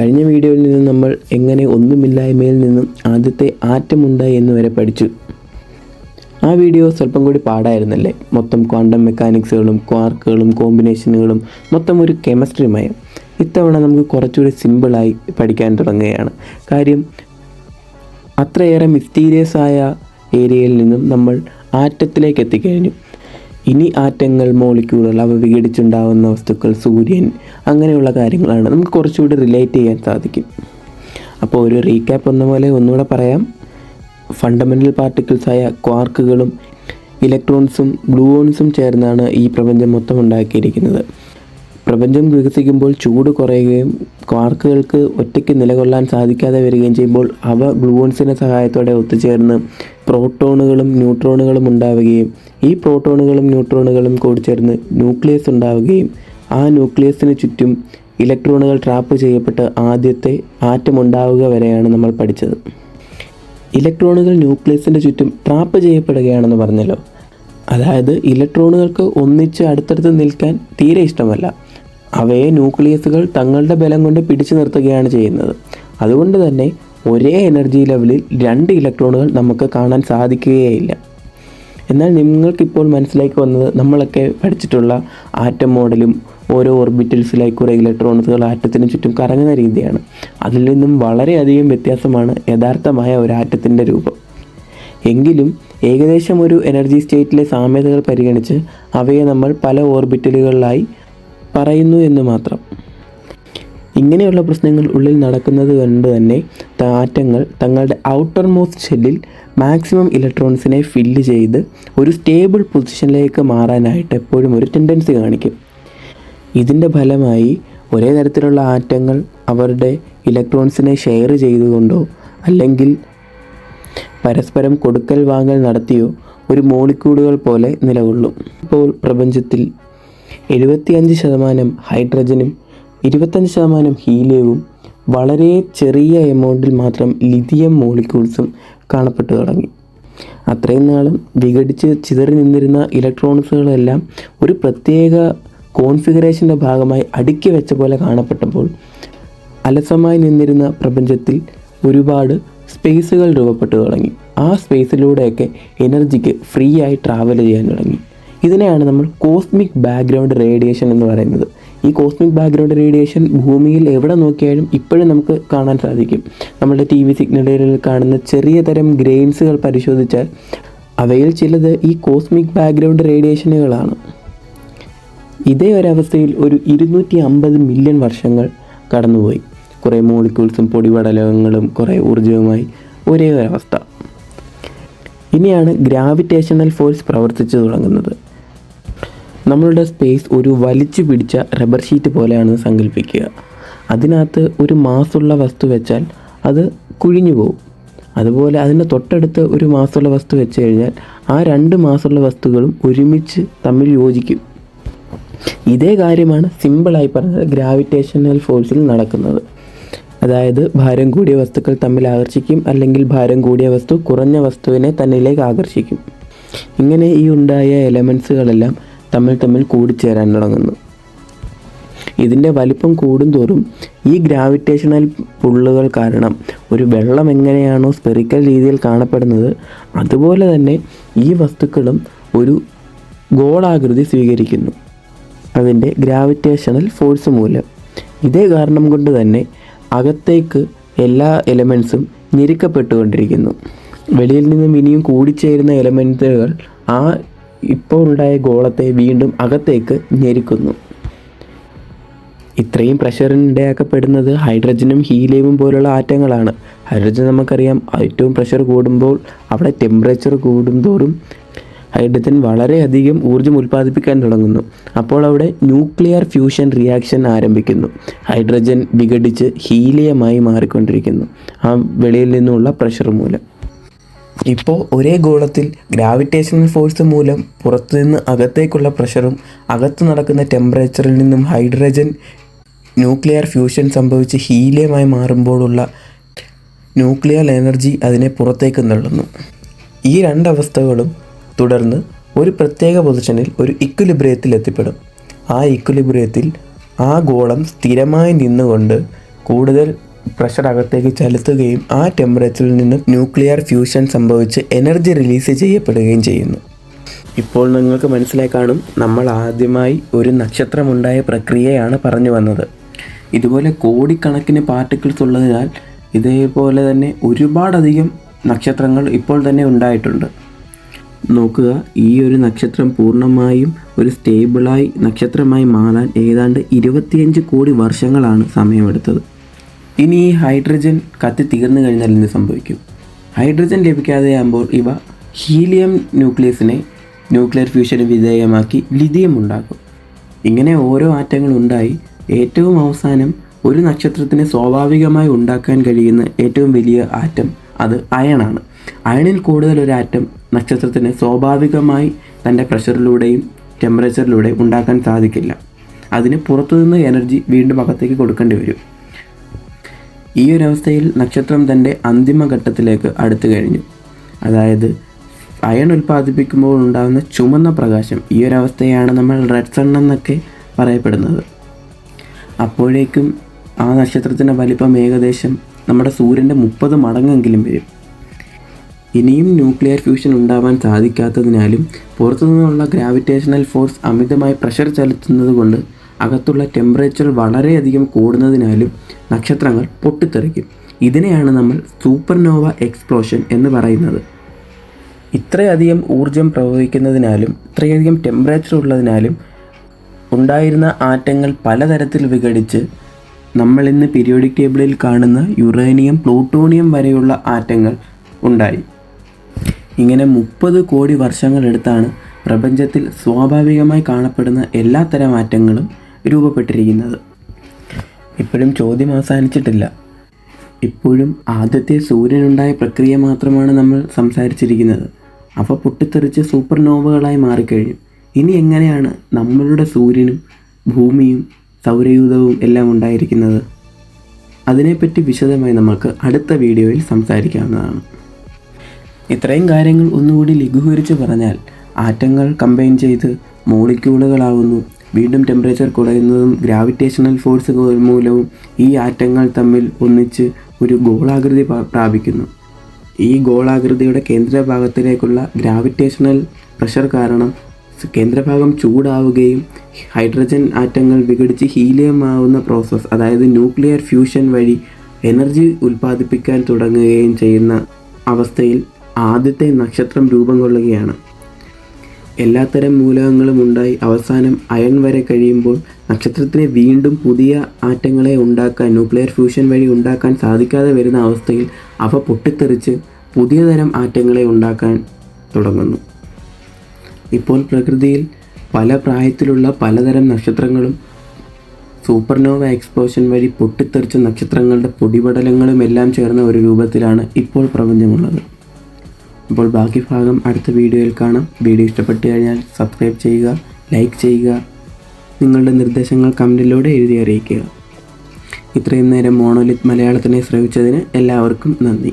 കഴിഞ്ഞ വീഡിയോയിൽ നിന്ന് നമ്മൾ എങ്ങനെ ഒന്നുമില്ലായ്മയിൽ നിന്നും ആദ്യത്തെ ആറ്റമുണ്ട് എന്ന് വരെ പഠിച്ചു. ആ വീഡിയോ സ്വല്പം കൂടി പാടായിരുന്നല്ലേ? മൊത്തം ക്വാണ്ടം മെക്കാനിക്സുകളും ക്വാർക്കുകളും കോമ്പിനേഷനുകളും മൊത്തം ഒരു കെമിസ്ട്രിയുമായി മയം. ഇത്തവണ നമുക്ക് കുറച്ചുകൂടി സിമ്പിളായി പഠിക്കാൻ തുടങ്ങുകയാണ്. കാര്യം അത്രയേറെ മിസ്റ്റീരിയസ് ആയ ഏരിയയിൽ നിന്നും നമ്മൾ ആറ്റത്തിലേക്ക് എത്തിക്കഴിഞ്ഞു. ഇനി ആറ്റങ്ങൾ മോളിക്യൂളുകൾ അവ വിഘടിച്ചുണ്ടാവുന്ന വസ്തുക്കൾ സൂര്യൻ അങ്ങനെയുള്ള കാര്യങ്ങളാണ് നമുക്ക് കുറച്ചുകൂടി റിലേറ്റ് ചെയ്യാൻ സാധിക്കും. അപ്പോൾ ഒരു റീക്യാപ്പ് എന്ന പോലെ ഒന്നുകൂടെ പറയാം. ഫണ്ടമെന്റൽ പാർട്ടിക്കിൾസായ ക്വാർക്കുകളും ഇലക്ട്രോൺസും ഗ്ലൂവോൺസും ചേർന്നാണ് ഈ പ്രപഞ്ചം മൊത്തം ഉണ്ടാക്കിയിരിക്കുന്നത്. പ്രപഞ്ചം വികസിക്കുമ്പോൾ ചൂട് കുറയുകയും ക്വാർക്കുകൾക്ക് ഒറ്റയ്ക്ക് നിലകൊള്ളാൻ സാധിക്കാതെ വരികയും ചെയ്യുമ്പോൾ അവ ഗ്ലൂവോൺസിന്റെ സഹായത്തോടെ ഒത്തുചേർന്ന് പ്രോട്ടോണുകളും ന്യൂട്രോണുകളും ഉണ്ടാവുകയും ഈ പ്രോട്ടോണുകളും ന്യൂട്രോണുകളും കൂടിച്ചേർന്ന് ന്യൂക്ലിയസ് ഉണ്ടാവുകയും ആ ന്യൂക്ലിയസിന് ചുറ്റും ഇലക്ട്രോണുകൾ ട്രാപ്പ് ചെയ്യപ്പെട്ട് ആദ്യത്തെ ആറ്റം ഉണ്ടാവുക വരെയാണ് നമ്മൾ പഠിച്ചത്. ഇലക്ട്രോണുകൾ ന്യൂക്ലിയസിന്റെ ചുറ്റും ട്രാപ്പ് ചെയ്യപ്പെടുകയാണെന്ന് പറഞ്ഞല്ലോ. അതായത് ഇലക്ട്രോണുകൾക്ക് ഒന്നിച്ച് അടുത്തടുത്ത് നിൽക്കാൻ തീരെ ഇഷ്ടമല്ല. അവയെ ന്യൂക്ലിയസുകൾ തങ്ങളുടെ ബലം കൊണ്ട് പിടിച്ചു നിർത്തുകയാണ് ചെയ്യുന്നത്. അതുകൊണ്ട് തന്നെ ഒരേ എനർജി ലെവലിൽ രണ്ട് ഇലക്ട്രോണുകൾ നമുക്ക് കാണാൻ സാധിക്കുകയില്ല എന്നാൽ നിങ്ങൾക്കിപ്പോൾ മനസ്സിലേക്ക് വന്നത് നമ്മളൊക്കെ പഠിച്ചിട്ടുള്ള ആറ്റം മോഡലും ഓരോ ഓർബിറ്റൽസിലായി കുറേ ഇലക്ട്രോണുകൾ ആറ്റത്തിന് ചുറ്റും കറങ്ങുന്ന രീതിയാണ്. അതിൽ നിന്നും വളരെയധികം വ്യത്യാസമാണ് യഥാർത്ഥമായ ഒരു ആറ്റത്തിന്റെ രൂപം. എങ്കിലും ഏകദേശം ഒരു എനർജി സ്റ്റേറ്റിലെ സാമ്യതകൾ പരിഗണിച്ച് അവയെ നമ്മൾ പല ഓർബിറ്റലുകളിലായി പറയുന്നു എന്ന് മാത്രം. ഇങ്ങനെയുള്ള പ്രശ്നങ്ങൾ ഉള്ളിൽ നടക്കുന്നത് കൊണ്ട് തന്നെ ആറ്റങ്ങൾ തങ്ങളുടെ ഔട്ടർ മോസ്റ്റ് ഷെല്ലിൽ മാക്സിമം ഇലക്ട്രോൺസിനെ ഫില്ല് ചെയ്ത് ഒരു സ്റ്റേബിൾ പൊസിഷനിലേക്ക് മാറാനായിട്ട് എപ്പോഴും ഒരു ടെൻഡൻസി കാണിക്കും. ഇതിന്റെ ഫലമായി ഒരേ തരത്തിലുള്ള ആറ്റങ്ങൾ അവരുടെ ഇലക്ട്രോൺസിനെ ഷെയർ ചെയ്തുകൊണ്ടോ അല്ലെങ്കിൽ പരസ്പരം കൊടുക്കൽ വാങ്ങൽ നടത്തിയോ ഒരു മോളിക്യൂളുകൾ പോലെ നിലകൊള്ളും. ഇപ്പോൾ പ്രപഞ്ചത്തിൽ എഴുപത്തിയഞ്ച് ശതമാനം ഹൈഡ്രജനും ഇരുപത്തഞ്ച് ശതമാനം ഹീലിയവും വളരെ ചെറിയ എമൗണ്ടിൽ മാത്രം ലിഥിയം മോളിക്യൂൾസും കാണപ്പെട്ടു തുടങ്ങി. അത്രയും നാളും വിഘടിച്ച് ചിതറി നിന്നിരുന്ന ഇലക്ട്രോണിക്സുകളെല്ലാം ഒരു പ്രത്യേക കോൺഫിഗറേഷന്റെ ഭാഗമായി അടുക്കി വെച്ച പോലെ കാണപ്പെട്ടപ്പോൾ അലസമായി നിന്നിരുന്ന പ്രപഞ്ചത്തിൽ ഒരുപാട് സ്പേസുകൾ രൂപപ്പെട്ടു തുടങ്ങി. ആ സ്പേസിലൂടെയൊക്കെ എനർജിക്ക് ഫ്രീ ആയി ട്രാവൽ ചെയ്യാൻ തുടങ്ങി. ഇതിനെയാണ് നമ്മൾ കോസ്മിക് ബാക്ക്ഗ്രൗണ്ട് റേഡിയേഷൻ എന്ന് പറയുന്നത്. ഈ കോസ്മിക് ബാക്ക്ഗ്രൗണ്ട് റേഡിയേഷൻ ഭൂമിയിൽ എവിടെ നോക്കിയാലും ഇപ്പോഴും നമുക്ക് കാണാൻ സാധിക്കും. നമ്മുടെ ടി വി സിഗ്നലുകളിൽ കാണുന്ന ചെറിയ തരം ഗ്രെയിൻസുകൾ പരിശോധിച്ചാൽ അവയിൽ ചിലത് ഈ കോസ്മിക് ബാക്ക്ഗ്രൗണ്ട് റേഡിയേഷനുകളാണ്. ഇതേ ഒരവസ്ഥയിൽ ഒരു ഇരുന്നൂറ്റി അമ്പത് മില്യൺ വർഷങ്ങൾ കടന്നുപോയി. കുറേ മോളിക്യൂൾസും പൊടിപടലങ്ങളും കുറേ ഊർജവുമായി ഒരേ ഒരവസ്ഥ. ഇനിയാണ് ഗ്രാവിറ്റേഷണൽ ഫോഴ്സ് പ്രവർത്തിച്ചു തുടങ്ങുന്നത്. നമ്മളുടെ സ്പേസ് ഒരു വലിച്ചു പിടിച്ച റബ്ബർ ഷീറ്റ് പോലെയാണെന്ന് സങ്കല്പിക്കുക അതിനകത്ത് ഒരു മാസുള്ള വസ്തു വെച്ചാൽ അത് കുഴിഞ്ഞു പോകും അതുപോലെ അതിന്റെ തൊട്ടടുത്ത് ഒരു മാസമുള്ള വസ്തു വെച്ച് കഴിഞ്ഞാൽ ആ രണ്ട് മാസമുള്ള വസ്തുക്കളും ഒരുമിച്ച് തമ്മിൽ യോജിക്കും. ഇതേ കാര്യമാണ് സിമ്പിളായി പറഞ്ഞത് ഗ്രാവിറ്റേഷണൽ ഫോഴ്സിൽ നടക്കുന്നത്. അതായത് ഭാരം കൂടിയ വസ്തുക്കൾ തമ്മിൽ ആകർഷിക്കും അല്ലെങ്കിൽ ഭാരം കൂടിയ വസ്തു കുറഞ്ഞ വസ്തുവിനെ തന്നിലേക്ക് ആകർഷിക്കും. ഇങ്ങനെ ഈ ഉണ്ടായ എലമെൻസുകളെല്ലാം തമ്മിൽ തമ്മിൽ കൂടിച്ചേരാൻ തുടങ്ങുന്നു. ഇതിന്റെ വലിപ്പം കൂടുന്തോറും ഈ ഗ്രാവിറ്റേഷണൽ പുള്ളുകൾ കാരണം ഒരു വെള്ളം എങ്ങനെയാണോ സ്പെറിക്കൽ രീതിയിൽ കാണപ്പെടുന്നത് അതുപോലെ തന്നെ ഈ വസ്തുക്കളും ഒരു ഗോളാകൃതി സ്വീകരിക്കുന്നു. അതിന്റെ ഗ്രാവിറ്റേഷണൽ ഫോഴ്സ് മൂലം. ഇതേ കാരണം കൊണ്ട് തന്നെ അകത്തേക്ക് എല്ലാ എലമെൻസും ഞെരുക്കപ്പെട്ടുകൊണ്ടിരിക്കുന്നു. വെളിയിൽ നിന്നും ഇനിയും കൂടിച്ചേരുന്ന എലമെന്റുകൾ ആ ഇപ്പോൾ ഉണ്ടായ ഗോളത്തെ വീണ്ടും അകത്തേക്ക് ഞെരിക്കുന്നു. ഇത്രയും പ്രഷറിന് ഇടയാക്കപ്പെടുന്നത് ഹൈഡ്രജനും ഹീലിയവും പോലുള്ള ആറ്റങ്ങളാണ്. ഹൈഡ്രജൻ നമുക്കറിയാം ഏറ്റവും പ്രഷർ കൂടുമ്പോൾ അവിടെ ടെമ്പറേച്ചർ കൂടുന്തോറും ഹൈഡ്രജൻ വളരെയധികം ഊർജം ഉൽപ്പാദിപ്പിക്കാൻ തുടങ്ങുന്നു. അപ്പോൾ അവിടെ ന്യൂക്ലിയർ ഫ്യൂഷൻ റിയാക്ഷൻ ആരംഭിക്കുന്നു. ഹൈഡ്രജൻ വിഘടിച്ച് ഹീലിയമായി മാറിക്കൊണ്ടിരിക്കുന്നു. ആ വെളിയിൽ നിന്നുള്ള പ്രഷർ മൂലം. ഇപ്പോൾ ഒരേ ഗോളത്തിൽ ഗ്രാവിറ്റേഷണൽ ഫോഴ്സ് മൂലം പുറത്തുനിന്ന് അകത്തേക്കുള്ള പ്രഷറും അകത്ത് നടക്കുന്ന ടെമ്പറേച്ചറിൽ നിന്നും ഹൈഡ്രജൻ ന്യൂക്ലിയർ ഫ്യൂഷൻ സംഭവിച്ച് ഹീലിയമായി മാറുമ്പോഴുള്ള ന്യൂക്ലിയർ എനർജി അതിനെ പുറത്തേക്ക് തള്ളുന്നു. ഈ രണ്ടവസ്ഥകളും തുടർന്ന് ഒരു പ്രത്യേക പൊസിഷനിൽ ഒരു ഇക്വിലിബ്രിയത്തിൽ എത്തിപ്പെടും. ആ ഇക്വലിബ്രിയത്തിൽ ആ ഗോളം സ്ഥിരമായി നിന്നുകൊണ്ട് കൂടുതൽ പ്രഷർ അകത്തേക്ക് ചെലുത്തുകയും ആ ടെമ്പറേച്ചറിൽ നിന്ന് ന്യൂക്ലിയർ ഫ്യൂഷൻ സംഭവിച്ച് എനർജി റിലീസ് ചെയ്യപ്പെടുകയും ചെയ്യുന്നു. ഇപ്പോൾ നിങ്ങൾക്ക് മനസ്സിലായി കാണും നമ്മൾ ആദ്യമായി ഒരു നക്ഷത്രമുണ്ടായ പ്രക്രിയയാണ് പറഞ്ഞു വന്നത്. ഇതുപോലെ കോടിക്കണക്കിന് പാർട്ടിക്കിൾസ് ഉള്ളതിനാൽ ഇതേപോലെ തന്നെ ഒരുപാടധികം നക്ഷത്രങ്ങൾ ഇപ്പോൾ തന്നെ ഉണ്ടായിട്ടുണ്ട്. നോക്കുക ഈ ഒരു നക്ഷത്രം പൂർണമായും ഒരു സ്റ്റേബിളായി നക്ഷത്രമായി മാറാൻ ഏതാണ്ട് ഇരുപത്തിയഞ്ച് കോടി വർഷങ്ങളാണ് സമയമെടുത്തത്. ഇനി ഈ ഹൈഡ്രജൻ കത്തി തീർന്നു കഴിഞ്ഞാൽ എന്ത് സംഭവിക്കും? ഹൈഡ്രജൻ ലഭിക്കാതെയാകുമ്പോൾ ഇവ ഹീലിയം ന്യൂക്ലിയസിനെ ന്യൂക്ലിയർ ഫ്യൂഷന് വിധേയമാക്കി ലിഥിയം ഉണ്ടാക്കും ഇങ്ങനെ ഓരോ ആറ്റങ്ങൾ ഉണ്ടായി ഏറ്റവും അവസാനം ഒരു നക്ഷത്രത്തിന് സ്വാഭാവികമായി ഉണ്ടാക്കാൻ കഴിയുന്ന ഏറ്റവും വലിയ ആറ്റം അത് അയണാണ് അയണിൽ കൂടുതൽ ഒരു ആറ്റം നക്ഷത്രത്തിന് സ്വാഭാവികമായി തന്റെ പ്രഷറിലൂടെയും ടെമ്പറേച്ചറിലൂടെയും ഉണ്ടാക്കാൻ സാധിക്കില്ല. അതിന് പുറത്തുനിന്ന് എനർജി വീണ്ടും അകത്തേക്ക് കൊടുക്കേണ്ടി വരും. ഈ ഒരു അവസ്ഥയിൽ നക്ഷത്രം തന്റെ അന്തിമഘട്ടത്തിലേക്ക് അടുത്തു കഴിഞ്ഞു. അതായത് അയൺ ഉൽപ്പാദിപ്പിക്കുമ്പോൾ ഉണ്ടാകുന്ന ചുമന്ന പ്രകാശം ഈ ഒരു അവസ്ഥയാണ് നമ്മൾ റെഡ് സൺ എന്നൊക്കെ പറയപ്പെടുന്നത്. അപ്പോഴേക്കും ആ നക്ഷത്രത്തിന്റെ വലിപ്പം ഏകദേശം നമ്മുടെ സൂര്യന്റെ മുപ്പത് മടങ്ങെങ്കിലും വരും. ഇനിയും ന്യൂക്ലിയർ ഫ്യൂഷൻ ഉണ്ടാവാൻ സാധിക്കാത്തതിനാലും പുറത്തുനിന്നുള്ള ഗ്രാവിറ്റേഷണൽ ഫോഴ്സ് അമിതമായി പ്രഷർ ചെലുത്തുന്നത് കൊണ്ട് അകത്തുള്ള ടെമ്പറേച്ചർ വളരെയധികം കൂടുന്നതിനാലും നക്ഷത്രങ്ങൾ പൊട്ടിത്തെറിക്കും. ഇതിനെയാണ് നമ്മൾ സൂപ്പർനോവ എക്സ്പ്ലോഷൻ എന്ന് പറയുന്നത്. ഇത്രയധികം ഊർജം പ്രവഹിക്കുന്നതിനാലും ഇത്രയധികം ടെമ്പറേച്ചർ ഉള്ളതിനാലും ഉണ്ടായിരുന്ന ആറ്റങ്ങൾ പലതരത്തിൽ വിഘടിച്ച് നമ്മൾ ഇന്ന് പീരിയോഡിക് ടേബിളിൽ കാണുന്ന യുറേനിയം പ്ലൂട്ടോണിയം വരെയുള്ള ആറ്റങ്ങൾ ഉണ്ടായി. ഇങ്ങനെ മുപ്പത് കോടി വർഷങ്ങളെടുത്താണ് പ്രപഞ്ചത്തിൽ സ്വാഭാവികമായി കാണപ്പെടുന്ന എല്ലാത്തരം ആറ്റങ്ങളും രൂപപ്പെട്ടിരിക്കുന്നത്. ഇപ്പോഴും ചോദ്യം അവസാനിച്ചിട്ടില്ല. ഇപ്പോഴും ആദ്യത്തെ സൂര്യനുണ്ടായ പ്രക്രിയ മാത്രമാണ് നമ്മൾ സംസാരിച്ചിരിക്കുന്നത്. അവ പൊട്ടിത്തെറിച്ച് സൂപ്പർനോവകളായി മാറിക്കഴിഞ്ഞു. ഇനി എങ്ങനെയാണ് നമ്മളുടെ സൂര്യനും ഭൂമിയും സൗരയൂഥവും എല്ലാം ഉണ്ടായിരിക്കുന്നത്? അതിനെപ്പറ്റി വിശദമായി നമുക്ക് അടുത്ത വീഡിയോയിൽ സംസാരിക്കാവുന്നതാണ്. ഇത്രയും കാര്യങ്ങൾ ഒന്നുകൂടി ലഘൂകരിച്ച് പറഞ്ഞാൽ ആറ്റങ്ങൾ കമ്പൈൻ ചെയ്ത് മോളിക്യൂളുകളാവുന്നു. വീണ്ടും ടെമ്പറേച്ചർ കുറയുന്നതും ഗ്രാവിറ്റേഷണൽ ഫോഴ്സ് മൂലവും ഈ ആറ്റങ്ങൾ തമ്മിൽ ഒന്നിച്ച് ഒരു ഗോളാകൃതി പ്രാപിക്കുന്നു. ഈ ഗോളാകൃതിയുടെ കേന്ദ്രഭാഗത്തിലേക്കുള്ള ഗ്രാവിറ്റേഷണൽ പ്രഷർ കാരണം കേന്ദ്രഭാഗം ചൂടാവുകയും ഹൈഡ്രജൻ ആറ്റങ്ങൾ വിഘടിച്ച് ഹീലിയം ആവുന്ന പ്രോസസ്സ് അതായത് ന്യൂക്ലിയർ ഫ്യൂഷൻ വഴി എനർജി ഉൽപ്പാദിപ്പിക്കാൻ തുടങ്ങുകയും ചെയ്യുന്ന അവസ്ഥയിൽ ആദ്യത്തെ നക്ഷത്രം രൂപം കൊള്ളുകയാണ്. എല്ലാത്തരം മൂലകങ്ങളും ഉണ്ടായി അവസാനം അയൺ വരെ കഴിയുമ്പോൾ നക്ഷത്രത്തിന് വീണ്ടും പുതിയ ആറ്റങ്ങളെ ഉണ്ടാക്കാൻ ന്യൂക്ലിയർ ഫ്യൂഷൻ വഴി ഉണ്ടാക്കാൻ സാധിക്കാതെ വരുന്ന അവസ്ഥയിൽ അവ പൊട്ടിത്തെറിച്ച് പുതിയ തരം ആറ്റങ്ങളെ ഉണ്ടാക്കാൻ തുടങ്ങുന്നു. ഇപ്പോൾ പ്രകൃതിയിൽ പല പ്രായത്തിലുള്ള പലതരം നക്ഷത്രങ്ങളും സൂപ്പർനോവ എക്സ്പ്ലോഷൻ വഴി പൊട്ടിത്തെറിച്ച നക്ഷത്രങ്ങളുടെ പൊടിപടലങ്ങളും എല്ലാം ചേർന്ന ഒരു രൂപത്തിലാണ് ഇപ്പോൾ പ്രപഞ്ചമുള്ളത്. അപ്പോൾ ബാക്കി ഭാഗം അടുത്ത വീഡിയോയിൽ കാണാം. വീഡിയോ ഇഷ്ടപ്പെട്ടു കഴിഞ്ഞാൽ സബ്സ്ക്രൈബ് ചെയ്യുക ലൈക്ക് ചെയ്യുക നിങ്ങളുടെ നിർദ്ദേശങ്ങൾ കമന്റിലൂടെ എഴുതി അറിയിക്കുക. ഇത്രയും നേരം മോണോലിത് മലയാളത്തിനെ ശ്രമിച്ചതിന് എല്ലാവർക്കും നന്ദി.